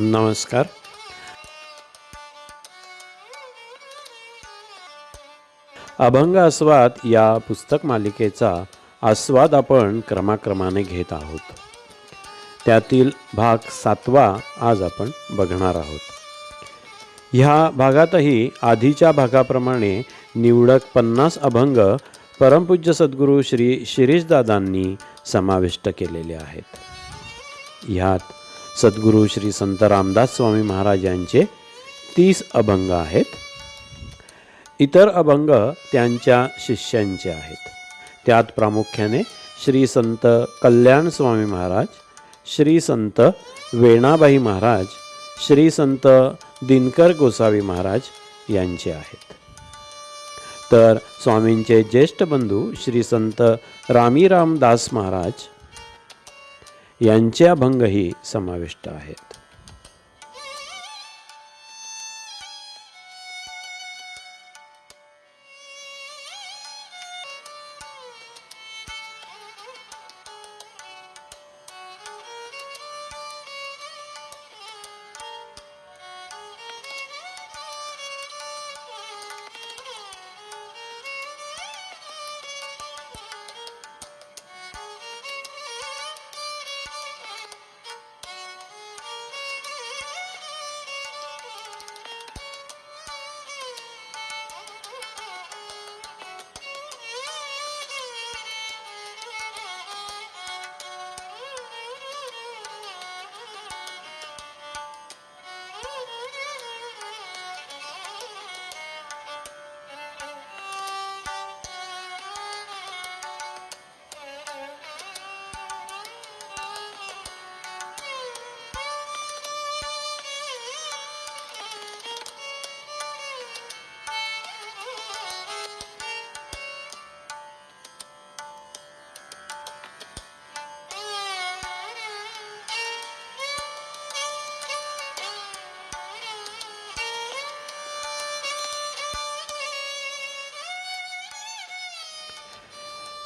नमस्कार. अभंग आस्वाद या पुस्तक मालिकेचा आस्वाद आपण क्रमाक्रमाने घेत आहोत. त्यातील भाग सातवा आज आपण बघणार आहोत. ह्या भागातही आधीच्या भागाप्रमाणे निवडक पन्नास अभंग परमपूज्य सद्गुरू श्री शिरीषदादांनी समाविष्ट केलेले आहेत. ह्यात सद्गुरू श्री संत रामदास स्वामी महाराज यांचे तीस अभंग आहेत. इतर अभंग त्यांच्या शिष्यांचे आहेत. त्यात प्रामुख्याने श्री संत कल्याण स्वामी महाराज श्री संत वेणाबाई महाराज श्री संत दिनकर गोसावी महाराज यांचे आहेत. तर स्वामींचे ज्येष्ठ बंधू श्री संत रामीराम दास महाराज यांचे अभंगही समाविष्ट आहेत.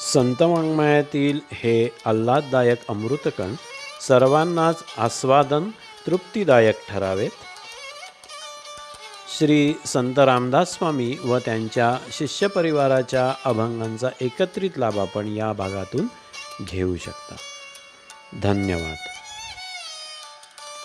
संत वाङ्मयातील हे आल्हाददायक अमृतकण सर्वांनाच आस्वादन तृप्तिदायक ठरावेत. श्री संत रामदास स्वामी व त्यांच्या शिष्यपरिवाराच्या अभंगांचा एकत्रित लाभ आपण या भागातून घेऊ शकता. धन्यवाद.